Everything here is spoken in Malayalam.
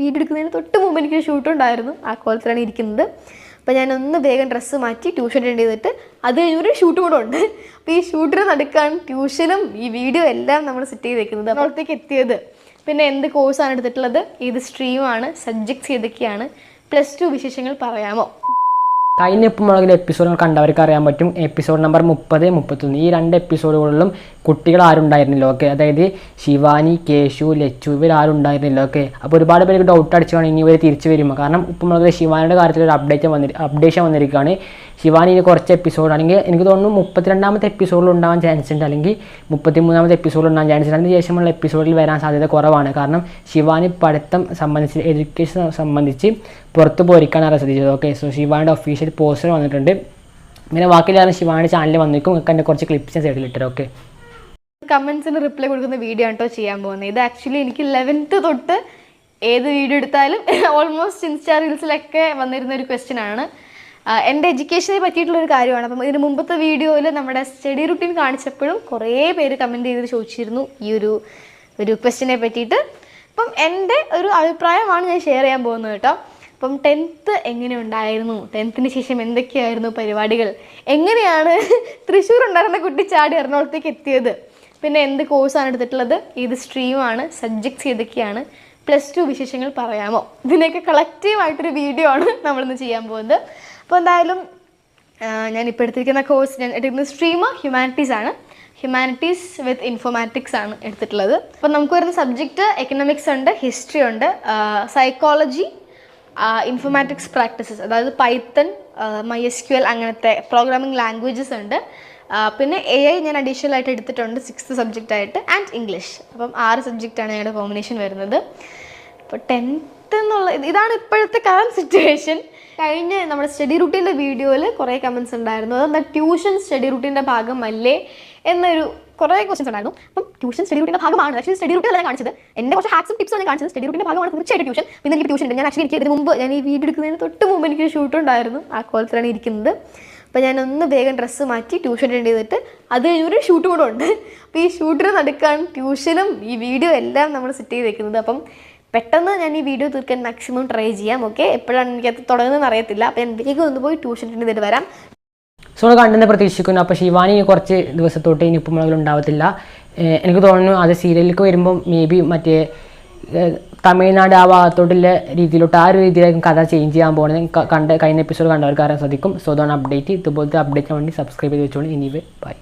വീഡിയോ എടുക്കുന്നതിന് തൊട്ട് മുമ്പ് എനിക്ക് ഷൂട്ട് ഉണ്ടായിരുന്നു ആ കോലത്തിലാണ് ഇരിക്കുന്നത്. അപ്പോൾ ഞാനൊന്ന് വേഗം ഡ്രസ്സ് മാറ്റി ട്യൂഷൻ അറ്റൻഡ് ചെയ്തിട്ട് അത് കഴിഞ്ഞൊരു ഷൂട്ട് കൂടെ ഉണ്ട്. അപ്പോൾ ഈ ഷൂട്ടിന് നടക്കാൻ ട്യൂഷനും ഈ വീഡിയോ എല്ലാം നമ്മൾ സെറ്റ് ചെയ്ത് വെക്കുന്നത് അപ്പോഴത്തേക്ക് എത്തിയത് പിന്നെ എന്ത് കോഴ്സാണ് എടുത്തിട്ടുള്ളത്? ഏത് സ്ട്രീമാണ് സബ്ജക്ട്സ് ഏതൊക്കെയാണ്? പ്ലസ് ടു വിശേഷങ്ങൾ പറയാമോ? കഴിഞ്ഞ ഇപ്പം മുളകിലെ എപ്പിസോഡ് കണ്ടവർക്ക് അറിയാൻ പറ്റും. എപ്പിസോഡ് നമ്പർ മുപ്പത് മുപ്പത്തൊന്ന്. ഈ രണ്ട് എപ്പിസോഡുകളിലും കുട്ടികൾ ആരുണ്ടായിരുന്നില്ല ഓക്കെ അതായത് ശിവാനി കേശു ലച്ചു ഇവർ ആരുണ്ടായിരുന്നില്ല ഓക്കെ അപ്പോൾ ഒരുപാട് പേർക്ക് ഡൗട്ട് അടിച്ചാണ് ഇനി ഇവർ തിരിച്ചു വരുമ്പോൾ കാരണം ഉപ്പുമുളകിലെ ശിവാനിയുടെ കാര്യത്തിൽ ഒരു അപ്ഡേറ്റ് വന്നി അപ്ഡേഷൻ വന്നിരിക്കുകയാണ്. ശിവാനി ഇനി കുറച്ച് എപ്പിസോഡ് ആണെങ്കിൽ എനിക്ക് തോന്നുന്നു മുപ്പത്തിരണ്ടാമത്തെ എപ്പിസോഡിൽ ഉണ്ടാവാൻ ചാൻസ് ഉണ്ട് അല്ലെങ്കിൽ മുപ്പത്തിമൂന്നാമത്തെ എപ്പിസോഡിൽ ഉണ്ടാകാൻ ചാൻസ് ഉണ്ട്. അതിന് ശേഷമുള്ള എപ്പിസോഡിൽ വരാൻ സാധ്യത കുറവാണ്. കാരണം ശിവാനി പഠിത്തം സംബന്ധിച്ച് എഡ്യൂക്കേഷൻ സംബന്ധിച്ച് പുറത്ത് പോയിരിക്കാനാണ് ശ്രദ്ധിച്ചത്. ഓക്കെ സോ ശിവാനിയുടെ ഒഫീഷ്യൽ പോസ്റ്റർ വന്നിട്ടുണ്ട്. പിന്നെ ബാക്കിയുള്ള ശിവാനി ചാനലിൽ വന്നിരിക്കും നിങ്ങൾക്ക് എന്റെ കുറച്ച് ക്ലിപ്സ് ഞാൻ സൈഡിൽ ഇട്ടു ഓക്കെ കമൻസിന് റിപ്ലൈ കൊടുക്കുന്ന വീഡിയോ ആണ് കേട്ടോ ചെയ്യാൻ പോകുന്നത്. ഇത് ആക്ച്വലി എനിക്ക് ലെവൻത്ത് തൊട്ട് ഏത് വീഡിയോ എടുത്താലും ഓൾമോസ്റ്റ് ഇൻസ്റ്റാ റീൽസിലൊക്കെ വന്നിരുന്ന ഒരു ക്വസ്റ്റ്യൻ ആണ്. എന്റെ എഡ്യൂക്കേഷനെ പറ്റിയിട്ടുള്ള ഒരു കാര്യമാണ്. അപ്പം ഇതിന് മുമ്പത്തെ വീഡിയോയിൽ നമ്മുടെ സ്റ്റഡി റുട്ടീൻ കാണിച്ചപ്പോഴും കുറേ പേര് കമന്റ് ചെയ്ത് ചോദിച്ചിരുന്നു ഈ ഒരു ഒരു ക്വസ്റ്റ്യനെ പറ്റിയിട്ട്. അപ്പം എന്റെ ഒരു അഭിപ്രായമാണ് ഞാൻ ഷെയർ ചെയ്യാൻ പോകുന്നത് കേട്ടോ അപ്പം ടെൻത്ത് എങ്ങനെ ഉണ്ടായിരുന്നു? ടെൻത്തിന് ശേഷം എന്തൊക്കെയായിരുന്നു പരിപാടികൾ? എങ്ങനെയാണ് തൃശ്ശൂർ ഉണ്ടായിരുന്ന കുട്ടി ചാടി എറണാകുളത്തേക്ക് എത്തിയത്? പിന്നെ എന്ത് കോഴ്സാണ് എടുത്തിട്ടുള്ളത്? ഏത് സ്ട്രീമാണ് സബ്ജക്ട്സ് ഏതൊക്കെയാണ്? പ്ലസ് ടു വിശേഷങ്ങൾ പറയാമോ? ഇതിനൊക്കെ കളക്റ്റീവായിട്ടൊരു വീഡിയോ ആണ് നമ്മളിന്ന് ചെയ്യാൻ പോകുന്നത്. അപ്പോൾ എന്തായാലും ഞാൻ ഇപ്പോൾ എടുത്തിരിക്കുന്ന കോഴ്സ് ഞാൻ എടുക്കുന്ന സ്ട്രീം ഹ്യൂമാനിറ്റീസ് ആണ്. ഹ്യൂമാനിറ്റീസ് വിത്ത് ഇൻഫോമാറ്റിക്സ് ആണ് എടുത്തിട്ടുള്ളത്. അപ്പോൾ നമുക്ക് വരുന്ന സബ്ജക്റ്റ് എക്കണോമിക്സ് ഉണ്ട് ഹിസ്റ്ററി ഉണ്ട് സൈക്കോളജി ഇൻഫോമാറ്റിക്സ് പ്രാക്ടീസസ് അതായത് python my S Q L അങ്ങനത്തെ പ്രോഗ്രാമിംഗ് ലാംഗ്വേജസ് ഉണ്ട്. പിന്നെ എ ഐ ഞാൻ അഡീഷണൽ ആയിട്ട് എടുത്തിട്ടുണ്ട് സിക്സ്ത് സബ്ജക്റ്റ് ആയിട്ട് ആൻഡ് ഇംഗ്ലീഷ് അപ്പം ആറ് സബ്ജക്റ്റാണ് ഞങ്ങളുടെ കോമ്പിനേഷൻ വരുന്നത്. അപ്പോൾ ടെൻത്ത് എന്നുള്ള ഇതാണ് ഇപ്പോഴത്തെ കറണ്ട് സിറ്റുവേഷൻ കഴിഞ്ഞ നമ്മുടെ സ്റ്റഡി റൂട്ടീന്റെ വീഡിയോയിൽ കുറേ കമൻസ് ഉണ്ടായിരുന്നു. അതെന്താ ട്യൂഷൻ സ്റ്റഡി റൂട്ടീന്റെ ഭാഗമല്ലേ എന്നൊരു കുറേ ക്വസ്റ്റൻസ് ഉണ്ടായിരുന്നു. അപ്പം ട്യൂഷൻ സ്റ്റഡി റൂട്ടിന്റെ ഭാഗമാണ്. ആക്ച്വലി സ്റ്റഡി റൂട്ടിൽ ഞാൻ കാണിച്ചത്. എന്റെ കുറച്ച് ഹാക്സും ടിപ്സും ഞാൻ കാണിച്ചത്. സ്റ്റഡി റൂട്ടിന്റെ ഭാഗമാണ് തീർച്ചയായിട്ടും ട്യൂഷൻ പിന്നെ എനിക്ക് ട്യൂഷൻ ഉണ്ട് ഞാൻ ആക്ച്വലി എനിക്ക് ഇതിന് മുമ്പ് ഞാൻ ഈ വീഡിയോ എടുക്കുന്നതിന് തൊട്ട് മുമ്പ് എനിക്ക് ഷൂട്ട് ഉണ്ടായിരുന്നു. ആ കോലത്തിലാണ് ഇരിക്കുന്നത്. അപ്പോൾ ഞാനൊന്ന് വേഗം ഡ്രസ്സ് മാറ്റി ട്യൂഷൻ അറ്റൻഡ് ചെയ്തിട്ട് അത് കഴിഞ്ഞൊരു ഷൂട്ടും കൂടെ ഉണ്ട്. അപ്പോൾ ഈ ഷൂട്ടിന് നടക്കാൻ ട്യൂഷനും ഈ വീഡിയോ എല്ലാം നമ്മൾ സെറ്റ് ചെയ്ത് വെക്കുന്നത്. അപ്പം പെട്ടെന്ന് ഞാൻ ഈ വീഡിയോ തീർക്കാൻ മാക്സിമം ട്രൈ ചെയ്യാം. ഓക്കെ എപ്പോഴാണ് എനിക്കത് തുടങ്ങുന്നതെന്ന് അറിയത്തില്ല. അപ്പോൾ ഞാൻ വേഗം ഒന്ന് പോയി ട്യൂഷൻ അറ്റൻഡ് ചെയ്തിട്ട് വരാം. സോ നമ്മൾ കണ്ടെന്ന് പ്രതീക്ഷിക്കുന്നു. അപ്പോൾ ശിവാനി കുറച്ച് ദിവസത്തോട്ട് ഇനി ഉപ്പുമുളകൾ ഉണ്ടാവത്തില്ല. എനിക്ക് തോന്നുന്നു അത് സീരിയലിലേക്ക് വരുമ്പോൾ മേ ബി മറ്റേ തമിഴ്നാട് ആ ഭാഗത്തോട്ടുള്ള രീതിയിലോട്ട് ആ ഒരു രീതിയിലായിരിക്കും കഥ ചേഞ്ച് ചെയ്യാൻ പോകുന്നത് കണ്ട് കണ്ട കഴിഞ്ഞ എപ്പിസോഡ് കണ്ടവർക്ക് അറിയാൻ സാധിക്കും. സോ അതാണ് അപ്ഡേറ്റ് ഇതുപോലത്തെ അപ്ഡേറ്റിന് വേണ്ടി സബ്സ്ക്രൈബ് ചെയ്ത് വെച്ചോളൂ. ഇനി ബൈ